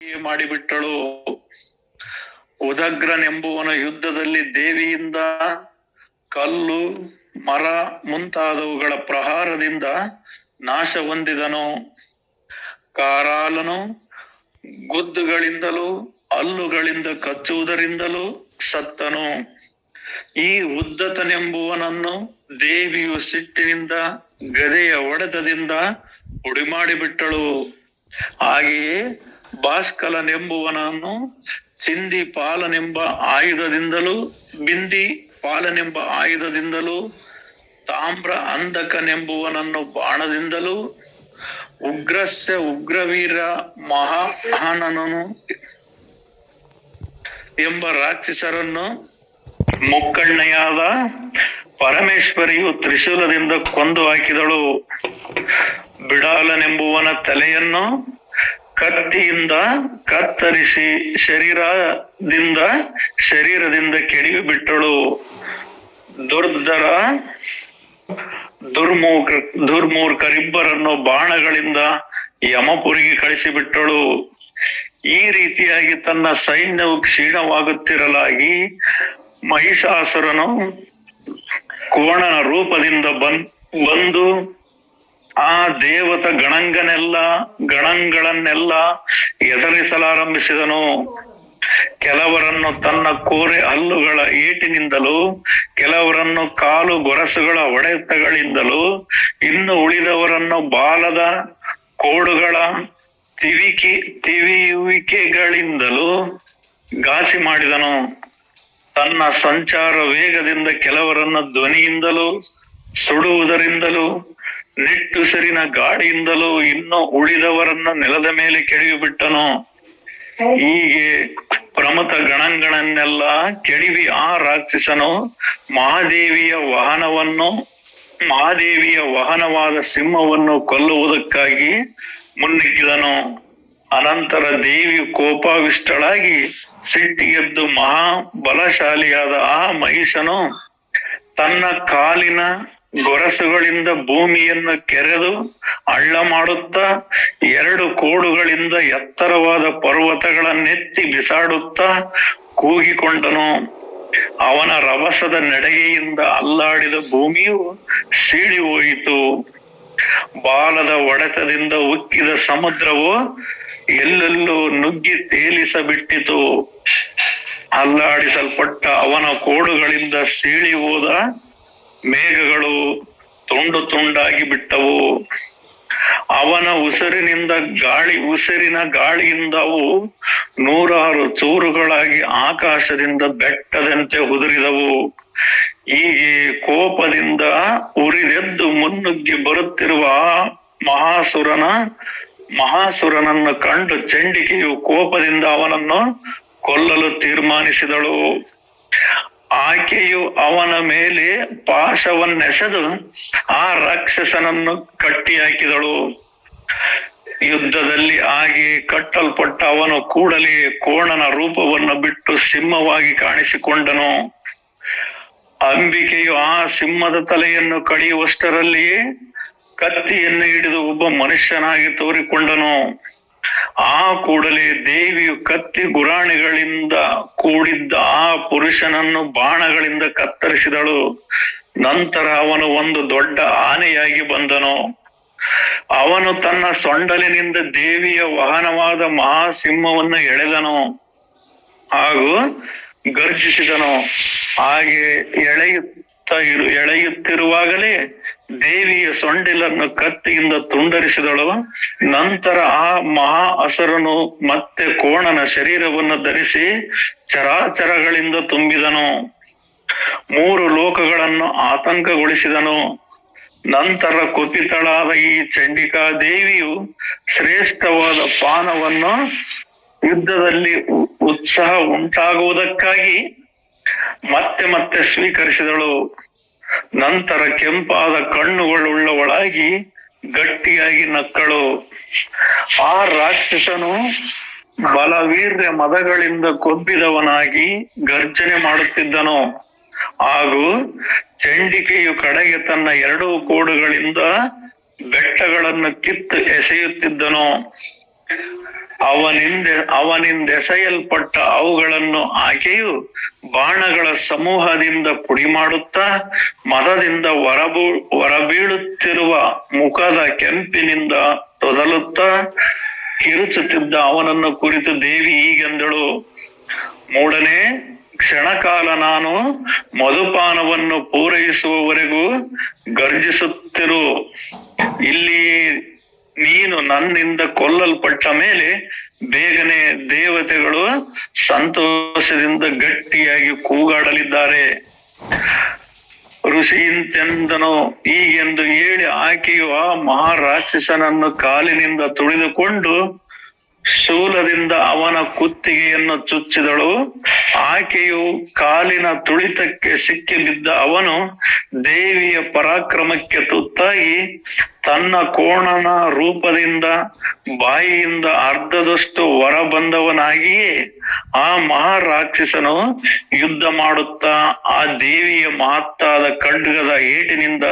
ಮಾಡಿಬಿಟ್ಟಳು. ಉದಗ್ರನೆಂಬುವನ ಯುದ್ಧದಲ್ಲಿ ದೇವಿಯಿಂದ ಕಲ್ಲು, ಮರ ಮುಂತಾದವುಗಳ ಪ್ರಹಾರದಿಂದ ನಾಶ ಹೊಂದಿದನು. ಕಾರಾಲನು ಗುದ್ದುಗಳಿಂದಲೂ, ಹಲ್ಲುಗಳಿಂದ ಕಚ್ಚುವುದರಿಂದಲೂ ಸತ್ತನು. ಈ ಉದ್ದತನೆಂಬುವನನ್ನು ದೇವಿಯು ಸಿಟ್ಟಿನಿಂದ, ಗದೆಯ ಒಡೆತದಿಂದ ಹುಡಿ ಮಾಡಿಬಿಟ್ಟಳು ಹಾಗೆಯೇ ಭಾಸ್ಕಲನೆಂಬುವನನ್ನು ಚಿಂದಿ ಪಾಲನೆಂಬ ಆಯುಧದಿಂದಲೂ, ಬಿಂದಿ ಪಾಲನೆಂಬ ಆಯುಧದಿಂದಲೂ, ತಾಮ್ರ ಅಂಧಕನೆಂಬುವನನ್ನು ಬಾಣದಿಂದಲೂ, ಉಗ್ರಸ್ಯ ಉಗ್ರವೀರ ಮಹಾನನನು ಎಂಬ ರಾಕ್ಷಸರನ್ನು ಮುಕ್ಕಣ್ಣೆಯಾದ ಪರಮೇಶ್ವರಿಯು ತ್ರಿಶೂಲದಿಂದ ಕೊಂದು ಹಾಕಿದಳು. ಬಿಡಾಲನೆಂಬುವನ ತಲೆಯನ್ನು ಕತ್ತಿಯಿಂದ ಕತ್ತರಿಸಿ ಶರೀರದಿಂದ ಶರೀರದಿಂದ ಕೆಡವಿ ಬಿಟ್ಟಳು ದುರ್ಧರ ದುರ್ಮೂರ್ಖ ದುರ್ಮೂರ್ಖರಿಬ್ಬರನ್ನು ಬಾಣಗಳಿಂದ ಯಮಪುರಿಗೆ ಕಳಿಸಿಬಿಟ್ಟಳು. ಈ ರೀತಿಯಾಗಿ ತನ್ನ ಸೈನ್ಯವು ಕ್ಷೀಣವಾಗುತ್ತಿರಲಾಗಿ ಮಹಿಷಾಸುರನು ಕೋಣನ ರೂಪದಿಂದ ಬಂದು ಆ ದೇವತ ಗಣಂಗನೆಲ್ಲ, ಗಣಂಗಳನ್ನೆಲ್ಲ ಎದುರಿಸಲಾರಂಭಿಸಿದನು. ಕೆಲವರನ್ನು ತನ್ನ ಕೋರೆ ಹಲ್ಲುಗಳ ಏಟಿನಿಂದಲೂ, ಕೆಲವರನ್ನು ಕಾಲು ಗೊರಸುಗಳ ಒಡೆತಗಳಿಂದಲೂ, ಇನ್ನು ಉಳಿದವರನ್ನು ಬಾಲದ ಕೋಡುಗಳ ತಿವಿಕಿ, ತಿವಿಯುವಿಕೆಗಳಿಂದಲೂ ಘಾಸಿ ಮಾಡಿದನು. ತನ್ನ ಸಂಚಾರ ವೇಗದಿಂದ ಕೆಲವರನ್ನು ಧ್ವನಿಯಿಂದಲೂ, ಸುಡುವುದರಿಂದಲೂ ನಿಟ್ಟುಸಿರಿನ ಗಾಡಿಯಿಂದಲೂ ಇನ್ನು ಉಳಿದವರನ್ನ ನೆಲದ ಮೇಲೆ ಕೆಡವಿ ಬಿಟ್ಟನು? ಹೀಗೆ ಪ್ರಮತ ಗಣಗಳನ್ನೆಲ್ಲ ಕೆಡವಿ ಆ ರಾಕ್ಷಸನು ಮಹಾದೇವಿಯ ವಾಹನವನ್ನು, ಮಹಾದೇವಿಯ ವಾಹನವಾದ ಸಿಂಹವನ್ನು ಕೊಲ್ಲುವುದಕ್ಕಾಗಿ ಮುನ್ನುಗ್ಗಿದನು ಅನಂತರ ದೇವಿ ಕೋಪಾವಿಷ್ಟಳಾಗಿ ಸಿಟ್ಟಿಗೆದ್ದು ಮಹಾ ಬಲಶಾಲಿಯಾದ ಆ ಮಹಿಷನು ತನ್ನ ಕಾಲಿನ ಗೊರಸುಗಳಿಂದ ಭೂಮಿಯನ್ನು ಕೆರೆದು ಹಳ್ಳ ಮಾಡುತ್ತಾ, ಎರಡು ಕೋಡುಗಳಿಂದ ಎತ್ತರವಾದ ಪರ್ವತಗಳನ್ನೆತ್ತಿ ಬಿಸಾಡುತ್ತಾ ಕೂಗಿಕೊಂಡನು. ಅವನ ರಭಸದ ನಡೆಗೆಯಿಂದ ಅಲ್ಲಾಡಿದ ಭೂಮಿಯು ಸೀಳಿ ಹೋಯಿತು. ಬಾಲದ ಒಡೆತದಿಂದ ಉಕ್ಕಿದ ಸಮುದ್ರವು ಎಲ್ಲೆಲ್ಲೂ ನುಗ್ಗಿ ತೇಲಿಸಬಿಟ್ಟಿತು. ಅಲ್ಲಾಡಿಸಲ್ಪಟ್ಟ ಅವನ ಕೋಡುಗಳಿಂದ ಸೀಳಿ ಹೋದ ಮೇಘಗಳು ತುಂಡು ತುಂಡಾಗಿ ಬಿಟ್ಟವು. ಅವನ ಉಸಿರಿನಿಂದ ಗಾಳಿ, ಉಸಿರಿನ ಗಾಳಿಯಿಂದ ಅವು ನೂರಾರು ಚೂರುಗಳಾಗಿ ಆಕಾಶದಿಂದ ಬೆಟ್ಟದಂತೆ ಉದುರಿದವು. ಹೀಗೆ ಕೋಪದಿಂದ ಉರಿದೆದ್ದು ಮುನ್ನುಗ್ಗಿ ಬರುತ್ತಿರುವ ಮಹಾಸುರನ, ಮಹಾಸುರನನ್ನು ಕಂಡು ಚಂಡಿಕೆಯು ಕೋಪದಿಂದ ಅವನನ್ನು ಕೊಲ್ಲಲು ತೀರ್ಮಾನಿಸಿದಳು. ಆಕೆಯು ಅವನ ಮೇಲೆ ಪಾಶವನ್ನೆಸೆದು ಆ ರಾಕ್ಷಸನನ್ನು ಕಟ್ಟಿ ಹಾಕಿದಳು ಯುದ್ಧದಲ್ಲಿ ಆಗಿ ಕಟ್ಟಲ್ಪಟ್ಟ ಅವನು ಕೂಡಲೇ ಕೋಣನ ರೂಪವನ್ನು ಬಿಟ್ಟು ಸಿಂಹವಾಗಿ ಕಾಣಿಸಿಕೊಂಡನು. ಅಂಬಿಕೆಯು ಆ ಸಿಂಹದ ತಲೆಯನ್ನು ಕಡಿಯುವಷ್ಟರಲ್ಲಿಯೇ ಕತ್ತಿಯನ್ನು ಹಿಡಿದು ಒಬ್ಬ ಮನುಷ್ಯನಾಗಿ ತೋರಿಕೊಂಡನು. ಆ ಕೂಡಲೇ ದೇವಿಯು ಕತ್ತಿ ಗುರಾಣಿಗಳಿಂದ ಕೂಡಿದ್ದ ಆ ಪುರುಷನನ್ನು ಬಾಣಗಳಿಂದ ಕತ್ತರಿಸಿದಳು. ನಂತರ ಅವನು ಒಂದು ದೊಡ್ಡ ಆನೆಯಾಗಿ ಬಂದನು. ಅವನು ತನ್ನ ಸೊಂಡಲಿನಿಂದ ದೇವಿಯ ವಾಹನವಾದ ಮಹಾಸಿಂಹವನ್ನು ಎಳೆದನು ಹಾಗೂ ಗರ್ಜಿಸಿದನು. ಹಾಗೆ ಎಳೆಯುತ್ತ ಇರು ಎಳೆಯುತ್ತಿರುವಾಗಲೇ ದೇವಿಯ ಸೊಂಡಿಲನ್ನು ಕತ್ತಿಯಿಂದ ತುಂಡರಿಸಿದಳು ನಂತರ ಆ ಮಹಾ ಅಸುರನು ಮತ್ತೆ ಕೋಣನ ಶರೀರವನ್ನು ಧರಿಸಿ ಚರಾಚರಗಳಿಂದ ತುಂಬಿದನು. ಮೂರು ಲೋಕಗಳನ್ನು ಆತಂಕಗೊಳಿಸಿದನು. ನಂತರ ಕುಪಿತಳಾದ ಈ ಚಂಡಿಕಾ ದೇವಿಯು ಶ್ರೇಷ್ಠವಾದ ಪಾನವನ್ನು ಯುದ್ಧದಲ್ಲಿ ಉತ್ಸಾಹ ಉಂಟಾಗುವುದಕ್ಕಾಗಿ ಮತ್ತೆ ಮತ್ತೆ ಸ್ವೀಕರಿಸಿದಳು. ನಂತರ ಕೆಂಪಾದ ಕಣ್ಣುಗಳುಳ್ಳವಳಾಗಿ ಗಟ್ಟಿಯಾಗಿ ನಕ್ಕಳು. ಆ ರಾಕ್ಷಸನು ಬಲವೀರ್ಯ ಮದಗಳಿಂದ ಕೊಬ್ಬಿದವನಾಗಿ ಗರ್ಜನೆ ಮಾಡುತ್ತಿದ್ದನು. ಹಾಗೂ ಚಂಡಿಕೆಯು ಕಡೆಗೆ ತನ್ನ ಎರಡೂ ಕೋಡುಗಳಿಂದ ಬೆಟ್ಟಗಳನ್ನು ಕಿತ್ತು ಎಸೆಯುತ್ತಿದ್ದನು. ಅವನಿಂದ ಅವನಿಂದೆಸೆಯಲ್ಪಟ್ಟ ಅವುಗಳನ್ನು ಆಕೆಯು ಬಾಣಗಳ ಸಮೂಹದಿಂದ ಪುಡಿ ಮಾಡುತ್ತಾ ಮದದಿಂದ ಹೊರಬೂ, ಹೊರಬೀಳುತ್ತಿರುವ ಮುಖದ ಕೆಂಪಿನಿಂದ ತೊದಲುತ್ತಾ ಕಿರುಚುತ್ತಿದ್ದ ಅವನನ್ನು ಕುರಿತು ದೇವಿ ಈಗೆಂದಳು ಮೂಡನೇ, ಕ್ಷಣಕಾಲ ನಾನು ಮಧುಪಾನವನ್ನು ಪೂರೈಸುವವರೆಗೂ ಗರ್ಜಿಸುತ್ತಿರು. ಇಲ್ಲಿ ನೀನು ನನ್ನಿಂದ ಕೊಲ್ಲಲ್ಪಟ್ಟ ಮೇಲೆ ಬೇಗನೆ ದೇವತೆಗಳು ಸಂತೋಷದಿಂದ ಗಟ್ಟಿಯಾಗಿ ಕೂಗಾಡಲಿದ್ದಾರೆ. ಋಷಿ ಇಂತೆಂದನು ಹೀಗೆಂದು ಹೇಳಿ ಆಕೆಯು ಆ ಮಹಾರಾಕ್ಷಸನನ್ನು ಕಾಲಿನಿಂದ ತುಳಿದುಕೊಂಡು ಶೂಲದಿಂದ ಅವನ ಕುತ್ತಿಗೆಯನ್ನು ಚುಚ್ಚಿದಳು. ಆಕೆಯು ಕಾಲಿನ ತುಳಿತಕ್ಕೆ ಸಿಕ್ಕಿ ಬಿದ್ದ ಅವನು ದೇವಿಯ ಪರಾಕ್ರಮಕ್ಕೆ ತುತ್ತಾಗಿ ತನ್ನ ಕೋಣನ ರೂಪದಿಂದ ಬಾಯಿಯಿಂದ ಅರ್ಧದಷ್ಟು ಹೊರ ಬಂದವನಾಗಿಯೇ ಆ ಮಹಾರಾಕ್ಷಸನು ಯುದ್ಧ ಮಾಡುತ್ತಾ ಆ ದೇವಿಯ ಮಹತ್ತಾದ ಖಡ್ಗದ ಏಟಿನಿಂದ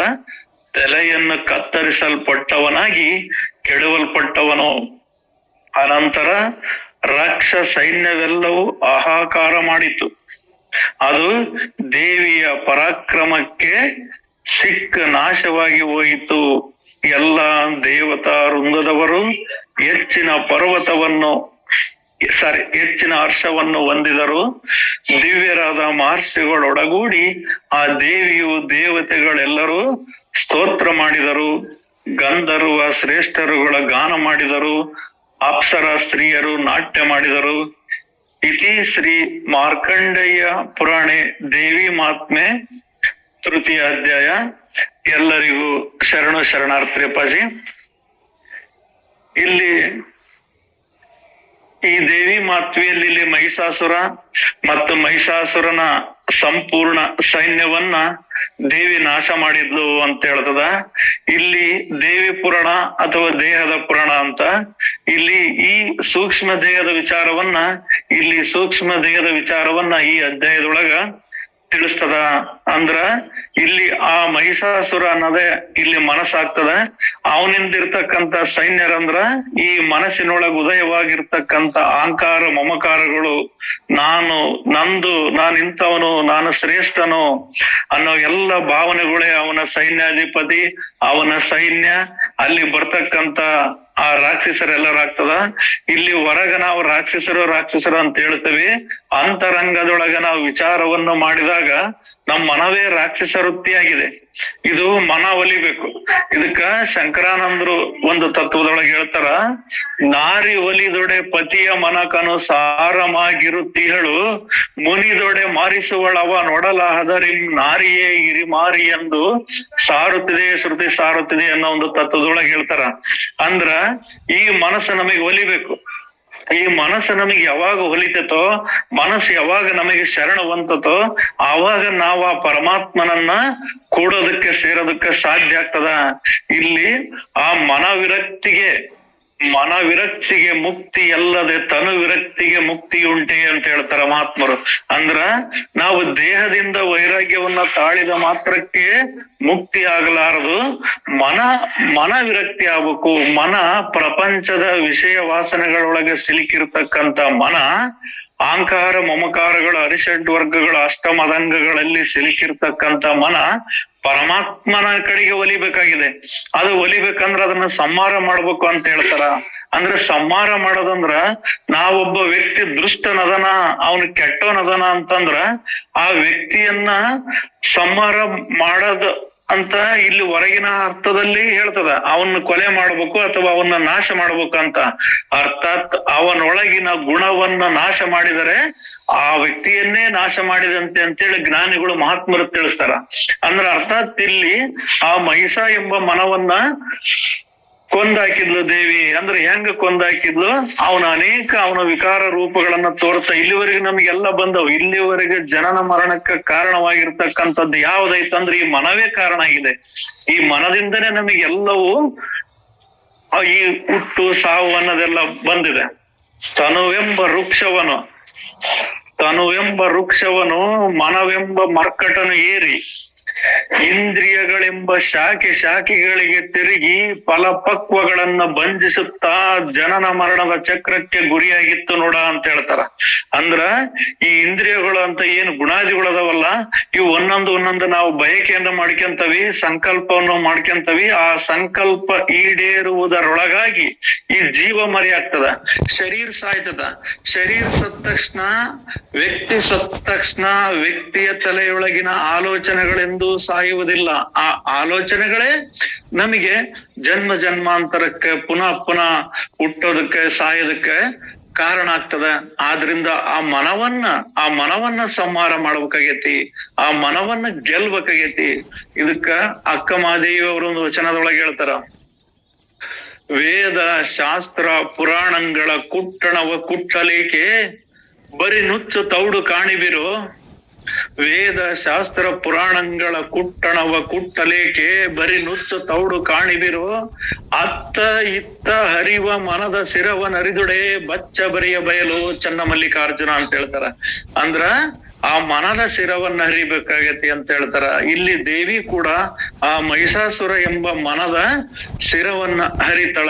ತಲೆಯನ್ನು ಕತ್ತರಿಸಲ್ಪಟ್ಟವನಾಗಿ ಕೆಡವಲ್ಪಟ್ಟವನು. ಅನಂತರ ರಾಕ್ಷ ಸೈನ್ಯವೆಲ್ಲವೂ ಆಹಾಕಾರ ಮಾಡಿತು. ಅದು ದೇವಿಯ ಪರಾಕ್ರಮಕ್ಕೆ ಸಿಕ್ಕ ನಾಶವಾಗಿ ಹೋಯಿತು. ಎಲ್ಲ ದೇವತಾ ವೃಂದದವರು ಹೆಚ್ಚಿನ ಪರ್ವತವನ್ನು, ಸಾರಿ, ಹೆಚ್ಚಿನ ಹರ್ಷವನ್ನು ಹೊಂದಿದರು. ದಿವ್ಯರಾದ ಮಹರ್ಷಿಗಳೊಡಗೂಡಿ ಆ ದೇವಿಯು ದೇವತೆಗಳೆಲ್ಲರೂ ಸ್ತೋತ್ರ ಮಾಡಿದರು. ಗಂಧರ್ವ ಶ್ರೇಷ್ಠರುಗಳ ಗಾನ ಮಾಡಿದರು. ಅಪ್ಸರ ಸ್ತ್ರೀಯರು ನಾಟ್ಯ ಮಾಡಿದರು. ಇತಿ ಶ್ರೀ ಮಾರ್ಕಂಡಯ್ಯ ಪುರಾಣೆ ದೇವಿ ಮಾತ್ಮೆ ತೃತೀಯ ಅಧ್ಯಾಯ. ಎಲ್ಲರಿಗೂ ಶರಣು ಶರಣಾರ್ಥಿ ಅಪ್ಪಾಜಿ. ಇಲ್ಲಿ ಈ ದೇವಿ ಮಾತ್ವೆಯಲ್ಲಿ ಇಲ್ಲಿ ಮಹಿಷಾಸುರ ಮತ್ತು ಮಹಿಷಾಸುರನ ಸಂಪೂರ್ಣ ಸೈನ್ಯವನ್ನ ದೇವಿ ನಾಶ ಮಾಡಿದ್ಲು ಅಂತ ಹೇಳ್ತದ. ಇಲ್ಲಿ ದೇವಿ ಪುರಾಣ ಅಥವಾ ದೇಹದ ಪುರಾಣ ಅಂತ. ಇಲ್ಲಿ ಈ ಸೂಕ್ಷ್ಮ ದೇಹದ ವಿಚಾರವನ್ನ, ಇಲ್ಲಿ ಸೂಕ್ಷ್ಮ ದೇಹದ ವಿಚಾರವನ್ನ ಈ ಅಧ್ಯಾಯದೊಳಗ ತಿಳಿಸ್ತದ ಅಂದ್ರ ಇಲ್ಲಿ ಆ ಮಹಿಷಾಸುರ ಅನ್ನೋದೇ ಇಲ್ಲಿ ಮನಸ್ಸಾಗ್ತದ. ಅವನಿಂದಿರ್ತಕ್ಕಂತ ಸೈನ್ಯರಂದ್ರ ಈ ಮನಸ್ಸಿನೊಳಗೆ ಉದಯವಾಗಿರ್ತಕ್ಕಂತ ಅಹಂಕಾರ ಮಮಕಾರಗಳು, ನಾನು ನಂದು, ನಾನು ಇಂಥವನು, ನಾನು ಶ್ರೇಷ್ಠನು ಅನ್ನೋ ಎಲ್ಲ ಭಾವನೆಗಳೇ ಅವನ ಸೈನ್ಯಾಧಿಪತಿ, ಅವನ ಸೈನ್ಯ, ಅಲ್ಲಿ ಬರ್ತಕ್ಕಂತ ಆ ರಾಕ್ಷಸರೆಲ್ಲರಾಗ್ತದ. ಇಲ್ಲಿ ಹೊರಗ ನಾವು ರಾಕ್ಷಸರು ರಾಕ್ಷಸರು ಅಂತ ಹೇಳ್ತೇವೆ. ಅಂತರಂಗದೊಳಗ ನಾವು ವಿಚಾರವನ್ನು ಮಾಡಿದಾಗ ನಮ್ಮ ಮನವೇ ರಾಕ್ಷಸ ವೃತ್ತಿಯಾಗಿದೆ. ಇದು ಮನ ಒಲಿಬೇಕು ಇದಕ್ಕ ಶಂಕರಾನಂದರು ಒಂದು ತತ್ವದೊಳಗೆ ಹೇಳ್ತಾರ, ನಾರಿ ಒಲಿದೊಡೆ ಪತಿಯ ಮನಕನು ಸಾರಮಾಗಿರುತ್ತಿಹಳು ಮುನಿದೊಡೆ ಮಾರಿಸುವಳವ ನೋಡಲಾಹದರಿ ನಾರಿಯೇ ಇರಿ ಮಾರಿ ಎಂದು ಸಾರುತ್ತಿದೆ, ಶ್ರುತಿ ಸಾರುತ್ತಿದೆ ಅನ್ನೋ ಒಂದು ತತ್ವದೊಳಗೆ ಹೇಳ್ತಾರ. ಅಂದ್ರ ಈ ಮನಸ್ಸು ನಮಗೆ ಒಲಿಬೇಕು. ಈ ಮನಸ್ಸು ನಮಗೆ ಯಾವಾಗ ಹೊಲಿತತೋ ಮನಸ್ಸು ಯಾವಾಗ ನಮಗೆ ಶರಣವಂತತೋ ಆವಾಗ ನಾವು ಆ ಪರಮಾತ್ಮನನ್ನ ಕೂಡೋದಕ್ಕೆ, ಸೇರೋದಕ್ಕೆ ಸಾಧ್ಯ ಆಗ್ತದ? ಇಲ್ಲಿ ಆ ಮನ ವಿರಕ್ತಿಗೆ ಮನ ವಿರಕ್ತಿಗೆ ಮುಕ್ತಿ ಅಲ್ಲದೆ ತನು ವಿರಕ್ತಿಗೆ ಮುಕ್ತಿ ಉಂಟೆ ಅಂತ ಹೇಳ್ತಾರ ಮಹಾತ್ಮರು. ಅಂದ್ರ ನಾವು ದೇಹದಿಂದ ವೈರಾಗ್ಯವನ್ನ ತಾಳಿದ ಮಾತ್ರಕ್ಕೆ ಮುಕ್ತಿ ಆಗಲಾರದು. ಮನ ಮನ ವಿರಕ್ತಿ ಆಗ್ಬೇಕು. ಮನ ಪ್ರಪಂಚದ ವಿಷಯ ವಾಸನೆಗಳೊಳಗೆ ಸಿಲುಕಿರ್ತಕ್ಕಂತ ಮನ ಅಹಂಕಾರ, ಮಮಕಾರಗಳು, ಅರಿಷಡ್ ವರ್ಗಗಳ, ಅಷ್ಟಮದಂಗಗಳಲ್ಲಿ ಸಿಲುಕಿರ್ತಕ್ಕಂತ ಮನ ಪರಮಾತ್ಮನ ಕಡೆಗೆ ಒಲಿಬೇಕಾಗಿದೆ. ಅದು ಒಲಿಬೇಕಂದ್ರ ಅದನ್ನ ಸಂಹಾರ ಮಾಡ್ಬೇಕು ಅಂತ ಹೇಳ್ತಾರ. ಅಂದ್ರೆ ಸಂಹಾರ ಮಾಡೋದಂದ್ರ ನಾವೊಬ್ಬ ವ್ಯಕ್ತಿ ದೃಷ್ಟನದನ, ಅವನು ಕೆಟ್ಟವನದನ ಅಂತಂದ್ರ ಆ ವ್ಯಕ್ತಿಯನ್ನ ಸಂಹಾರ ಮಾಡೋದು ಅಂತ ಇಲ್ಲಿ ಹೊರಗಿನ ಅರ್ಥದಲ್ಲಿ ಹೇಳ್ತದ. ಅವನ್ನ ಕೊಲೆ ಮಾಡ್ಬೇಕು ಅಥವಾ ಅವನ್ನ ನಾಶ ಮಾಡ್ಬೇಕು ಅಂತ. ಅರ್ಥಾತ್ ಅವನೊಳಗಿನ ಗುಣವನ್ನ ನಾಶ ಮಾಡಿದರೆ ಆ ವ್ಯಕ್ತಿಯನ್ನೇ ನಾಶ ಮಾಡಿದಂತೆ ಅಂತೇಳಿ ಜ್ಞಾನಿಗಳು ಮಹಾತ್ಮರು ತಿಳಿಸ್ತಾರ. ಅಂದ್ರ ಅರ್ಥಾತ್ ಇಲ್ಲಿ ಆ ಮಹಿಷ ಎಂಬ ಮನವನ್ನ ಕೊಂದಾಕಿದ್ಲು ದೇವಿ. ಅಂದ್ರೆ ಹೆಂಗ ಕೊಂದಾಕಿದ್ಲು? ಅವನ ಅನೇಕ, ಅವನ ವಿಕಾರ ರೂಪಗಳನ್ನ ತೋರ್ತಾ ಇಲ್ಲಿವರೆಗೆ ನಮ್ಗೆಲ್ಲ ಬಂದವು. ಇಲ್ಲಿವರೆಗೆ ಜನನ ಮರಣಕ್ಕೆ ಕಾರಣವಾಗಿರ್ತಕ್ಕಂಥದ್ದು ಯಾವ್ದೈತಂದ್ರೆ ಈ ಮನವೇ ಕಾರಣ ಆಗಿದೆ ಈ ಮನದಿಂದನೇ ನಮಗೆಲ್ಲವೂ ಈ ಹುಟ್ಟು, ಸಾವು ಅನ್ನೋದೆಲ್ಲ ಬಂದಿದೆ. ತನುವೆಂಬ ವೃಕ್ಷವನು ತನುವೆಂಬ ವೃಕ್ಷವನು ಮನವೆಂಬ ಮರ್ಕಟನು ಏರಿ ಇಂದ್ರಿಯಗಳೆಂಬ ಶಾಖೆ ಶಾಖೆಗಳಿಗೆ ತಿರುಗಿ ಫಲಪಕ್ವಗಳನ್ನ ಬಂಧಿಸುತ್ತಾ ಜನನ ಮರಣದ ಚಕ್ರಕ್ಕೆ ಗುರಿಯಾಗಿತ್ತು ನೋಡ ಅಂತ ಹೇಳ್ತಾರ. ಅಂದ್ರ ಈ ಇಂದ್ರಿಯಗಳು ಅಂತ ಏನು ಗುಣಾದಿಗಳದವಲ್ಲ, ಇವು ಒಂದೊಂದು ಒಂದೊಂದು ನಾವು ಬಯಕೆಯನ್ನ ಮಾಡ್ಕೊಂತವಿ, ಸಂಕಲ್ಪವನ್ನು ಮಾಡ್ಕೊಂತವಿ, ಆ ಸಂಕಲ್ಪ ಈಡೇರುವುದರೊಳಗಾಗಿ ಈ ಜೀವ ಮರಿ ಆಗ್ತದ. ಶರೀರ ಸಾಯ್ತದ. ಶರೀರ ಸತ್ತ ತಕ್ಷಣ, ವ್ಯಕ್ತಿ ಸತ್ತ ತಕ್ಷಣ ವ್ಯಕ್ತಿಯ ತಲೆಯೊಳಗಿನ ಆಲೋಚನೆಗಳೆಂದು ಸಾಯುವುದಿಲ್ಲ. ಆ ಆಲೋಚನೆಗಳೇ ನಮಗೆ ಜನ್ಮ ಜನ್ಮಾಂತರಕ್ಕೆ ಪುನಃ ಪುನಃ ಹುಟ್ಟೋದಕ್ಕೆ, ಸಾಯೋದಕ್ಕೆ ಕಾರಣ ಆಗ್ತದ? ಆದ್ರಿಂದ ಆ ಮನವನ್ನ ಆ ಮನವನ್ನ ಸಂಹಾರ ಮಾಡ್ಬೇಕಾಗೈತಿ, ಆ ಮನವನ್ನ ಗೆಲ್ಬೇಕಾಗೈತಿ. ಇದಕ್ಕ ಅಕ್ಕ ಮಾದೇವಿ ಅವರು ಒಂದು ವಚನದೊಳಗೆ ಹೇಳ್ತಾರ. ವೇದ, ಶಾಸ್ತ್ರ, ಪುರಾಣಗಳ ಕುಟ್ಟಣವ ಕುಟ್ಟಲೇಕೆ ಬರಿ ನುಚ್ಚು ತೌಡು ಕಾಣಿಬಿರು. ವೇದ ಶಾಸ್ತ್ರ ಪುರಾಣಗಳ ಕುಟ್ಟಣವ ಕುಟ್ಟಲೇಕೆ? ಬರಿ ನುಚ್ಚು ತೌಡು ಕಾಣಿಬಿರು. ಅತ್ತ ಇತ್ತ ಹರಿವ ಮನದ ಸಿರವ ನರಿದುಡೆ. ಬಚ್ಚ ಬರಿಯ ಬಯಲು ಚನ್ನ ಮಲ್ಲಿಕಾರ್ಜುನ ಅಂತ ಹೇಳ್ತಾರ. ಅಂದ್ರ ಆ ಮನದ ಶಿರವನ್ನ ಹರಿಬೇಕಾಗತಿ ಅಂತ ಹೇಳ್ತಾರ. ಇಲ್ಲಿ ದೇವಿ ಕೂಡ ಆ ಮಹಿಷಾಸುರ ಎಂಬ ಮನದ ಶಿರವನ್ನ ಹರಿತಳ.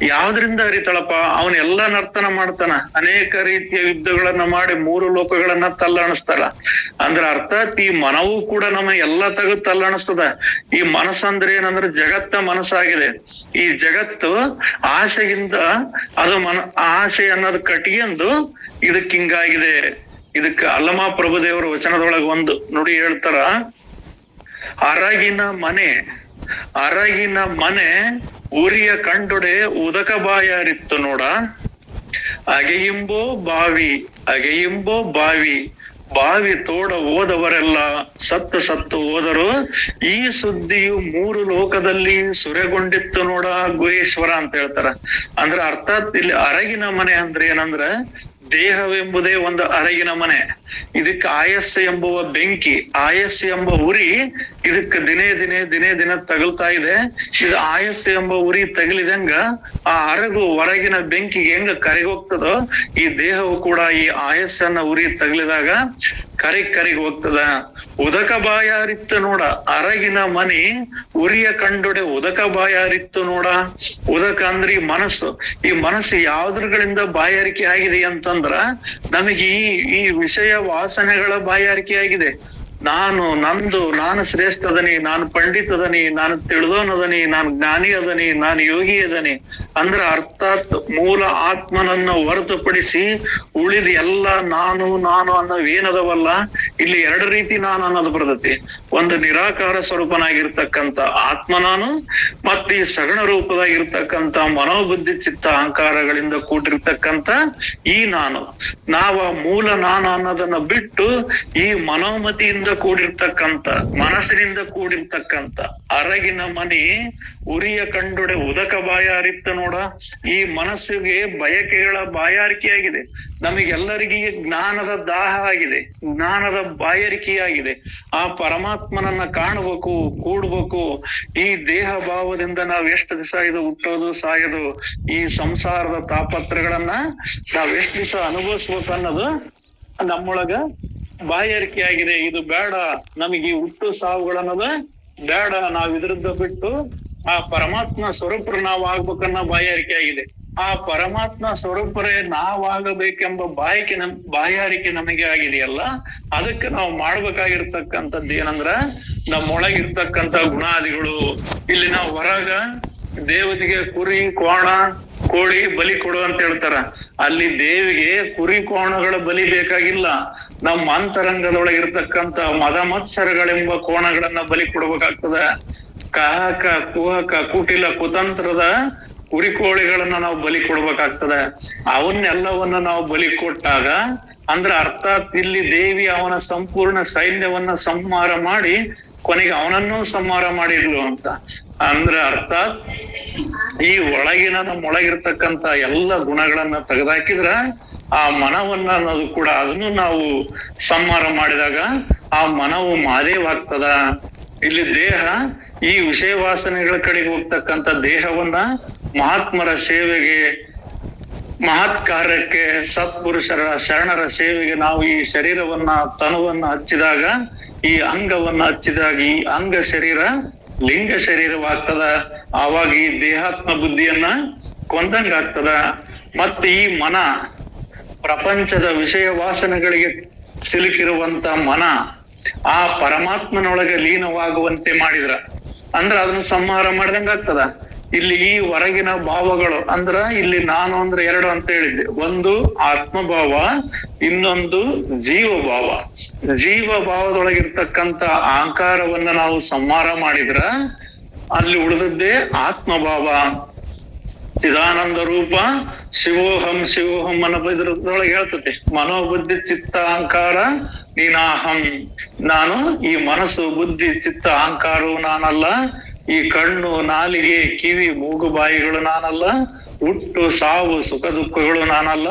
ಯಾವ್ದ್ರಿಂದ ಹರಿತಳಪ್ಪ ಅವನ್ ಎಲ್ಲಾ ನರ್ತನ ಮಾಡ್ತಾನ. ಅನೇಕ ರೀತಿಯ ಯುದ್ಧಗಳನ್ನ ಮಾಡಿ ಮೂರು ಲೋಕಗಳನ್ನ ತಲ್ಲಣಿಸ್ತಾರ ಅಂದ್ರ ಅರ್ಥಾತ್ ಈ ಮನವೂ ಕೂಡ ನಮ್ಮ ಎಲ್ಲಾ ತೆಗೆದು ತಲ್ಲಣಿಸ್ತದ. ಈ ಮನಸ್ಸಂದ್ರೆ ಏನಂದ್ರೆ ಜಗತ್ತ ಮನಸ್ಸಾಗಿದೆ. ಈ ಜಗತ್ತು ಆಸೆಗಿಂದ ಅದು ಮನ, ಆಸೆ ಅನ್ನೋದು ಕಟ್ಗೆಂದು ಇದಕ್ ಹಿಂಗಾಗಿದೆ. ಇದಕ್ಕ ಅಲ್ಲಮ ಪ್ರಭುದೇವರ ವಚನದೊಳಗ ಒಂದು ನುಡಿ ಹೇಳ್ತಾರ, ಅರಗಿನ ಮನೆ ಅರಗಿನ ಮನೆ ಉರಿಯ ಕಂಡೊಡೆ ಉದಕ ಬಾಯಾರಿತ್ತು ನೋಡ. ಅಗೆಯಿಂಬೋ ಬಾವಿ ಅಗೆಯಿಂಬೋ ಬಾವಿ ಬಾವಿ ತೋಡ ಓದವರೆಲ್ಲ ಸತ್ತು ಸತ್ತು ಹೋದರು. ಈ ಸುದ್ದಿಯು ಮೂರು ಲೋಕದಲ್ಲಿ ಸುರೆಗೊಂಡಿತ್ತು ನೋಡ ಗುಹೇಶ್ವರ ಅಂತ ಹೇಳ್ತಾರ. ಅಂದ್ರ ಅರ್ಥಾತ್ ಇಲ್ಲಿ ಅರಗಿನ ಮನೆ ಅಂದ್ರೆ ಏನಂದ್ರ ದೇಹವೆಂಬುದೇ ಒಂದು ಅರಗಿನ ಮನೆ. ಇದಕ್ಕೆ ಆಯಸ್ಸ ಎಂಬುವ ಬೆಂಕಿ, ಆಯಸ್ಸು ಎಂಬ ಉರಿ ಇದಕ್ಕೆ ದಿನೇ ದಿನೇ ದಿನೇ ದಿನ ತಗಲ್ತಾ ಇದೆ. ಇದು ಆಯಸ್ಸ ಎಂಬ ಉರಿ ತಗಲಿದಂಗ ಆ ಅರಗು ಹೊರಗಿನ ಬೆಂಕಿಗೆ ಹೆಂಗ ಕರಿಗೋಗ್ತದೋ ಈ ದೇಹವು ಕೂಡ ಈ ಆಯಸ್ಸನ್ನ ಉರಿ ತಗಲಿದಾಗ ಕರೆಗ್ ಕರಿಗ್ ಹೋಗ್ತದ. ಉದಕ ಬಾಯಾರಿತ್ತು ನೋಡ, ಅರಗಿನ ಮನಿ ಉರಿಯ ಕಂಡೊಡೆ ಉದಕ ಬಾಯಾರಿತ್ತು ನೋಡ. ಉದಕ ಅಂದ್ರೆ ಈ ಮನಸ್ಸು. ಈ ಮನಸ್ಸು ಯಾವ್ದ್ರಗಳಿಂದ ಬಾಯಾರಿಕೆ ಆಗಿದೆ ಅಂತಂದ್ರ ನಮಗೆ ಈ ಈ ವಿಷಯ ವಾಸನೆಗಳ ಬಾಯಾರಿಕೆ ಆಗಿದೆ ನಾನು ನಂದು, ನಾನು ಶ್ರೇಷ್ಠದನಿ, ನಾನು ಪಂಡಿತದನಿ, ನಾನು ತಿಳಿದೋನದನಿ, ನಾನು ಜ್ಞಾನಿ ಅದನಿ ನಾನು ಯೋಗಿ ಅದನಿ ಅಂದ್ರ ಅರ್ಥಾತ್ ಮೂಲ ಆತ್ಮನನ್ನ ಹೊರತುಪಡಿಸಿ ಉಳಿದ ಎಲ್ಲ ನಾನು ನಾನು ಅನ್ನೋವೇನದವಲ್ಲ, ಇಲ್ಲಿ ಎರಡು ರೀತಿ ನಾನು ಅನ್ನೋದು ಬರ್ತೈತಿ. ಒಂದು ನಿರಾಕಾರ ಸ್ವರೂಪನಾಗಿರ್ತಕ್ಕಂಥ ಆತ್ಮ ನಾನು, ಮತ್ತೆ ಈ ಸಗಣ ರೂಪದಾಗಿರ್ತಕ್ಕಂಥ ಮನೋಬುದ್ಧಿ ಚಿತ್ತ ಅಹಂಕಾರಗಳಿಂದ ಕೂಡಿರ್ತಕ್ಕಂಥ ಈ ನಾನು. ನಾವ ಮೂಲ ನಾನು ಅನ್ನೋದನ್ನ ಬಿಟ್ಟು ಈ ಮನೋಮತಿಯಿಂದ ಕೂಡಿರ್ತಕ್ಕಂಥ, ಮನಸ್ಸಿನಿಂದ ಕೂಡಿರ್ತಕ್ಕಂಥ ಅರಗಿನ ಮನಿ ಉರಿಯ ಕಂಡೊಡೆ ಉದಕ ಬಾಯಾರಿತ್ತ ನೋಡ. ಈ ಮನಸ್ಸಿಗೆ ಬಯಕೆಗಳ ಬಾಯಾರಿಕೆಯಾಗಿದೆ. ನಮಗೆಲ್ಲರಿಗೆ ಜ್ಞಾನದ ದಾಹ ಆಗಿದೆ. ಜ್ಞಾನದ ಬಾಯಾರಿಕೆಯಾಗಿದೆ. ಆ ಪರಮಾತ್ಮನನ್ನ ಕಾಣಬೇಕು, ಕೂಡ್ಬೇಕು. ಈ ದೇಹ ಭಾವದಿಂದ ನಾವ್ ಎಷ್ಟು ದಿವಸ ಇದು ಹುಟ್ಟೋದು, ಸಾಯೋದು, ಈ ಸಂಸಾರದ ತಾಪತ್ರಗಳನ್ನ ನಾವ್ ಎಷ್ಟು ದಿವಸ ಅನುಭವಿಸ್ಬೇಕು ಅನ್ನೋದು ನಮ್ಮೊಳಗ ಬಾಯಾರಿಕೆ ಆಗಿದೆ ಇದು ಬೇಡ. ನಮಗೆ ಈ ಹುಟ್ಟು ಸಾವುಗಳನ್ನದ ಬೇಡ. ನಾವ್ ಇದ್ರದ್ದು ಬಿಟ್ಟು ಆ ಪರಮಾತ್ಮ ಸ್ವರೂಪರು ನಾವು ಆಗ್ಬೇಕನ್ನೋ ಬಾಯಾರಿಕೆ ಆಗಿದೆ ಆ ಪರಮಾತ್ಮ ಸ್ವರೂಪರೇ ನಾವಾಗಬೇಕೆಂಬ ಬಾಯಕೆ ನಮ್ ಬಾಯಾರಿಕೆ ನಮಗೆ ಆಗಿದೆಯಲ್ಲ, ಅದಕ್ಕೆ ನಾವು ಮಾಡ್ಬೇಕಾಗಿರ್ತಕ್ಕಂಥದ್ದು ಏನಂದ್ರ, ನಮ್ಮೊಳಗಿರ್ತಕ್ಕಂಥ ಗುಣಾದಿಗಳು. ಇಲ್ಲಿ ನಾವು ಹೊರಗ ದೇವತೆಗೆ ಕುರಿ, ಕೋಣ ಕೋಳಿ ಬಲಿ ಕೊಡು ಅಂತ ಹೇಳ್ತಾರ. ಅಲ್ಲಿ ದೇವಿಗೆ ಕುರಿ ಕೋಣಗಳ ಬಲಿ ಬೇಕಾಗಿಲ್ಲ. ನಮ್ಮ ಅಂತರಂಗದೊಳಗಿರ್ತಕ್ಕಂತ ಮದ ಮತ್ಸರಗಳೆಂಬ ಕೋಣಗಳನ್ನ ಬಲಿ ಕೊಡ್ಬೇಕಾಗ್ತದ. ಕಾಹಕ, ಕುಹಕ, ಕುಟಿಲ, ಕುತಂತ್ರದ ಕುರಿ ಕೋಳಿಗಳನ್ನ ನಾವು ಬಲಿ ಕೊಡ್ಬೇಕಾಗ್ತದ. ಅವನ್ನೆಲ್ಲವನ್ನ ನಾವು ಬಲಿ ಕೊಟ್ಟಾಗ, ಅಂದ್ರ ಅರ್ಥಾತ್ ಇಲ್ಲಿ ದೇವಿ ಅವನ ಸಂಪೂರ್ಣ ಸೈನ್ಯವನ್ನ ಸಂಹಾರ ಮಾಡಿ ಕೊನೆಗೆ ಅವನನ್ನು ಸಂಹಾರ ಮಾಡಿದ್ಲು ಅಂತ. ಅಂದ್ರೆ ಅರ್ಥಾತ್ ಈ ಒಳಗಿನ ನಮ್ಮೊಳಗಿರ್ತಕ್ಕಂತ ಎಲ್ಲ ಗುಣಗಳನ್ನ ತೆಗೆದಾಕಿದ್ರ ಆ ಮನವನ್ನ ಅನ್ನೋದು ಕೂಡ ಅದನ್ನು ನಾವು ಸಂಹಾರ ಮಾಡಿದಾಗ ಆ ಮನವು ಮಾದೇವಾಗ್ತದ ಇಲ್ಲಿ ದೇಹ, ಈ ವಿಷಯ ವಾಸನೆಗಳ ಕಡೆಗೆ ಹೋಗ್ತಕ್ಕಂತ ದೇಹವನ್ನ ಮಹಾತ್ಮರ ಸೇವೆಗೆ ಮಹತ್ ಕಾರ್ಯಕ್ಕೆ ಸತ್ಪುರುಷರ ಶರಣರ ಸೇವೆಗೆ ನಾವು ಈ ಶರೀರವನ್ನ, ತನುವನ್ನ ಹಚ್ಚಿದಾಗ ಈ ಅಂಗವನ್ನ ಹಚ್ಚಿದಾಗ ಈ ಅಂಗ ಶರೀರ ಲಿಂಗ ಶರೀರವಾಗ್ತದ. ಆವಾಗ ಈ ದೇಹಾತ್ಮ ಬುದ್ಧಿಯನ್ನ ಕೊಂದಂಗಾಗ್ತದ. ಮತ್ತೆ ಈ ಮನ ಪ್ರಪಂಚದ ವಿಷಯ ವಾಸನೆಗಳಿಗೆ ಸಿಲುಕಿರುವಂತ ಮನ ಆ ಪರಮಾತ್ಮನೊಳಗೆ ಲೀನವಾಗುವಂತೆ ಮಾಡಿದ್ರ. ಅಂದ್ರ ಅದನ್ನ ಸಂಹಾರ ಮಾಡ್ದಂಗ ಆಗ್ತದ ಇಲ್ಲಿ ಈ ಹೊರಗಿನ ಭಾವಗಳು ಅಂದ್ರ ಇಲ್ಲಿ ನಾನು ಅಂದ್ರೆ ಎರಡು ಅಂತ ಹೇಳಿದ್ದೆ. ಒಂದು ಆತ್ಮಭಾವ, ಇನ್ನೊಂದು ಜೀವ ಭಾವ ಜೀವ ಭಾವದೊಳಗಿರ್ತಕ್ಕಂತ ಆಕಾರವನ್ನ ನಾವು ಸಂಹಾರ ಮಾಡಿದ್ರ ಅಲ್ಲಿ ಉಳಿದದ್ದೇ ಆತ್ಮಭಾವ. ಚಿದಾನಂದ ರೂಪ ಶಿವೋಹಂ ಶಿವೋಹಂ ಅನ್ನೋ ಇದ್ರೊಳಗೆ ಹೇಳ್ತತೆ ಮನೋಬುದ್ಧಿ ಚಿತ್ತ ಅಹಂಕಾರ ನೀನಾಹಂ. ನಾನು ಈ ಮನಸ್ಸು, ಬುದ್ಧಿ, ಚಿತ್ತ ಅಹಂಕಾರವು ನಾನಲ್ಲ. ಈ ಕಣ್ಣು ನಾಲಿಗೆ ಕಿವಿ ಮೂಗು ಬಾಯಿಗಳು ನಾನಲ್ಲ. ಹುಟ್ಟು, ಸಾವು, ಸುಖ, ದುಃಖಗಳು ನಾನಲ್ಲ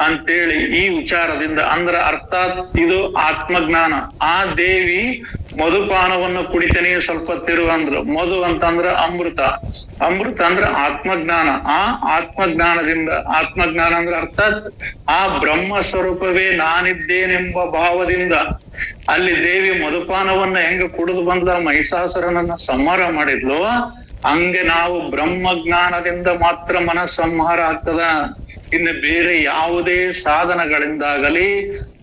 ಅಂತೇಳಿ ಈ ವಿಚಾರದಿಂದ ಅಂದ್ರ ಅರ್ಥಾತ್ ಇದು ಆತ್ಮಜ್ಞಾನ. ಆ ದೇವಿ ಮಧುಪಾನವನ್ನು ಕುಡಿತೇನೆ ಸ್ವಲ್ಪ ತಿರು ಅಂದ್ರು. ಮಧು ಅಂತಂದ್ರ ಅಮೃತ. ಅಮೃತ ಅಂದ್ರ ಆತ್ಮಜ್ಞಾನ. ಆ ಆತ್ಮಜ್ಞಾನದಿಂದ ಆತ್ಮಜ್ಞಾನ ಅಂದ್ರೆ ಅರ್ಥಾತ್ ಆ ಬ್ರಹ್ಮ ಸ್ವರೂಪವೇ ನಾನಿದ್ದೇನೆಂಬ ಭಾವದಿಂದ ಅಲ್ಲಿ ದೇವಿ ಮಧುಪಾನವನ್ನ ಹೆಂಗ ಕುಡಿದು ಬಂದ ಮಹಿಷಾಸುರನನ್ನ ಸಂಹಾರ ಮಾಡಿದ್ಲು ಹಂಗೆ ನಾವು ಬ್ರಹ್ಮ ಜ್ಞಾನದಿಂದ ಮಾತ್ರ ಮನ ಸಂಹಾರ ಆಗ್ತದ. ಇನ್ನು ಬೇರೆ ಯಾವುದೇ ಸಾಧನಗಳಿಂದಾಗಲಿ,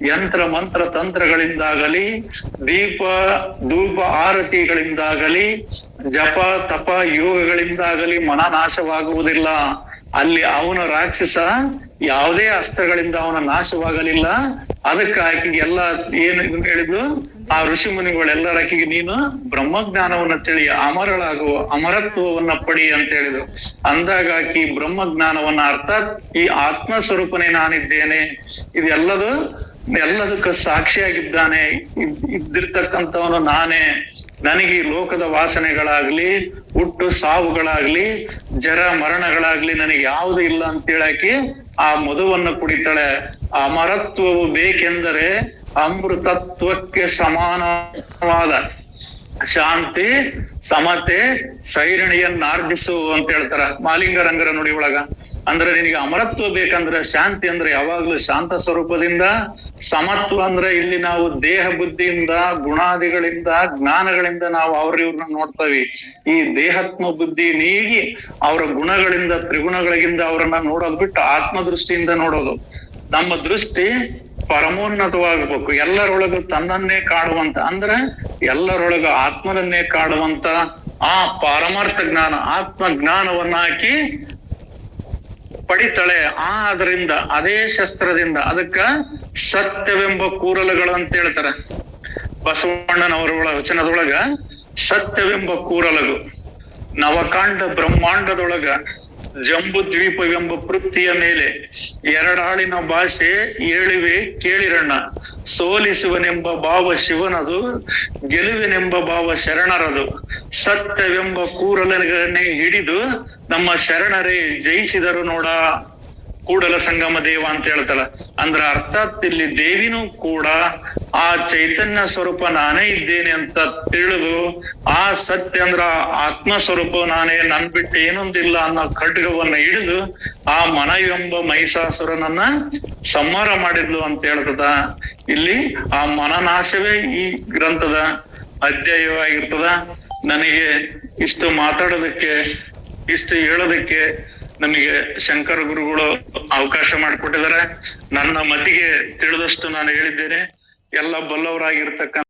ಯಂತ್ರ ಮಂತ್ರ ತಂತ್ರಗಳಿಂದಾಗಲಿ, ದೀಪ, ಧೂಪ ಆರತಿಗಳಿಂದಾಗಲಿ, ಜಪ, ತಪ ಯೋಗಗಳಿಂದಾಗಲಿ ಮನ ನಾಶವಾಗುವುದಿಲ್ಲ ಅಲ್ಲಿ ಅವನ ರಾಕ್ಷಸ ಯಾವುದೇ ಅಸ್ತ್ರಗಳಿಂದ ಅವನ ನಾಶವಾಗಲಿಲ್ಲ. ಅದಕ್ಕಾಗಿ ಎಲ್ಲ ಏನು ಹೇಳಿದ್ರು? ಆ ಋಷಿ ಮುನಿಗಳೆಲ್ಲರ ಆಕೆಗೆ ನೀನು ಬ್ರಹ್ಮಜ್ಞಾನವನ್ನ ತಿಳಿ ಅಮರಳಾಗುವ ಅಮರತ್ವವನ್ನ ಪಡಿ ಅಂತ ಹೇಳಿದ್ರು. ಅಂದಾಗ ಆಕಿ ಬ್ರಹ್ಮಜ್ಞಾನವನ್ನ ಅರ್ಥಾತ್ ಈ ಆತ್ಮ ಸ್ವರೂಪನೇ ನಾನಿದ್ದೇನೆ. ಇದೆಲ್ಲದು, ಎಲ್ಲದಕ್ಕ ಸಾಕ್ಷಿಯಾಗಿದ್ದಾನೆ. ಇದ್- ಇದ್ದಿರ್ತಕ್ಕಂಥವನು ನಾನೇ. ನನಗೆ ಈ ಲೋಕದ ವಾಸನೆಗಳಾಗ್ಲಿ, ಹುಟ್ಟು ಸಾವುಗಳಾಗ್ಲಿ, ಜರ ಮರಣಗಳಾಗ್ಲಿ ನನಗೆ ಯಾವುದು ಇಲ್ಲ ಅಂತ ಹೇಳಾಕಿ ಆ ಮಧುವನ್ನು ಕುಡಿತಾಳೆ. ಅಮರತ್ವವು ಬೇಕೆಂದರೆ ಅಮೃತತ್ವಕ್ಕೆ ಸಮಾನವಾದ ಶಾಂತಿ, ಸಮತೆ ಸೈರಣಿಯನ್ನಾರ್ಜಿಸು ಅಂತ ಹೇಳ್ತಾರ. ಮಾಲಿಂಗರಂಗರ ನುಡಿ ಒಳಗ. ಅಂದ್ರೆ ನಿನಗೆ ಅಮರತ್ವ ಬೇಕಂದ್ರೆ ಶಾಂತಿ ಅಂದ್ರೆ ಯಾವಾಗ್ಲೂ ಶಾಂತ ಸ್ವರೂಪದಿಂದ, ಸಮತ್ವ ಅಂದ್ರೆ ಇಲ್ಲಿ ನಾವು ದೇಹ ಬುದ್ಧಿಯಿಂದ, ಗುಣಾದಿಗಳಿಂದ, ಜ್ಞಾನಗಳಿಂದ ನಾವು ಅವ್ರ ಇವ್ರನ್ನ ನೋಡ್ತೇವೆ. ಈ ದೇಹಾತ್ಮ ಬುದ್ಧಿ ನೀಗಿ ಅವರ ಗುಣಗಳಿಂದ, ತ್ರಿಗುಣಗಳಿಂದ ಅವರನ್ನ ನೋಡೋದು ಬಿಟ್ಟು ಆತ್ಮ ದೃಷ್ಟಿಯಿಂದ ನೋಡೋದು. ನಮ್ಮ ದೃಷ್ಟಿ ಪರಮೋನ್ನತವಾಗಬೇಕು. ಎಲ್ಲರೊಳಗೂ ತನ್ನನ್ನೇ ಕಾಡುವಂತ, ಅಂದ್ರೆ ಎಲ್ಲರೊಳಗ ಆತ್ಮನನ್ನೇ ಕಾಡುವಂತ ಆ ಪರಮಾರ್ಥ ಜ್ಞಾನ ಆತ್ಮ ಜ್ಞಾನವನ್ನ ಹಾಕಿ ಪಡಿತಾಳೆ. ಆ ಅದರಿಂದ ಅದೇ ಶಸ್ತ್ರದಿಂದ, ಅದಕ್ಕ ಸತ್ಯವೆಂಬ ಕೂರಲುಗಳು ಅಂತ ಹೇಳ್ತಾರ. ಬಸವಣ್ಣನವರ ವಚನದೊಳಗ ಸತ್ಯವೆಂಬ ಕೂರಲಗು ನವಕಾಂಡ ಬ್ರಹ್ಮಾಂಡದೊಳಗ ಜಂಬು ದ್ವೀಪವೆಂಬ ಪೃಥ್ವಿಯ ಮೇಲೆ ಎರಡಾಳಿನ ಭಾಷೆ ಏಳಿವೆ ಕೇಳಿರಣ್ಣ. ಸೋಲಿಸುವನೆಂಬ ಭಾವ ಶಿವನದು, ಗೆಲುವಿನೆಂಬ ಭಾವ ಶರಣರದು. ಸತ್ಯವೆಂಬ ಕೂರಲನೆ ಹಿಡಿದು ನಮ್ಮ ಶರಣರೇ ಜಯಿಸಿದರು ನೋಡ. ಕೂಡಲ ಸಂಗಮ ದೇವ ಅಂತ ಹೇಳ್ತಾಳ ಅಂದ್ರ ಅರ್ಥಾತ್ ಇಲ್ಲಿ ದೇವಿನೂ ಕೂಡ ಆ ಚೈತನ್ಯ ಸ್ವರೂಪ ನಾನೇ ಇದ್ದೇನೆ ಅಂತ ತಿಳಿದು ಆ ಸತ್ಯ ಅಂದ್ರ ಆತ್ಮ ಸ್ವರೂಪ ನಾನೇ ನನ್ ಬಿಟ್ಟು ಏನೊಂದಿಲ್ಲ ಅನ್ನೋ ಖಡ್ಗವನ್ನ ಹಿಡಿದು ಆ ಮನ ಎಂಬ ಮಹಿಷಾಸುರನನ್ನ ಸಂಹಾರ ಮಾಡಿದ್ಲು ಅಂತ ಹೇಳ್ತದ. ಇಲ್ಲಿ ಆ ಮನನಾಶವೇ ಈ ಗ್ರಂಥದ ಅಧ್ಯಾಯವಾಗಿರ್ತದ ನನಗೆ ಇಷ್ಟು ಮಾತಾಡೋದಕ್ಕೆ, ಇಷ್ಟು ಹೇಳೋದಕ್ಕೆ ನಮಗೆ ಶಂಕರ ಗುರುಗಳು ಅವಕಾಶ ಮಾಡಿಕೊಟ್ಟಿದ್ದಾರೆ. ನನ್ನ ಮತಿಗೆ ತಿಳಿದಷ್ಟು ನಾನು ಹೇಳಿದ್ದೇನೆ. ಎಲ್ಲ ಬಲ್ಲವರಾಗಿರ್ತಕ್ಕಂಥ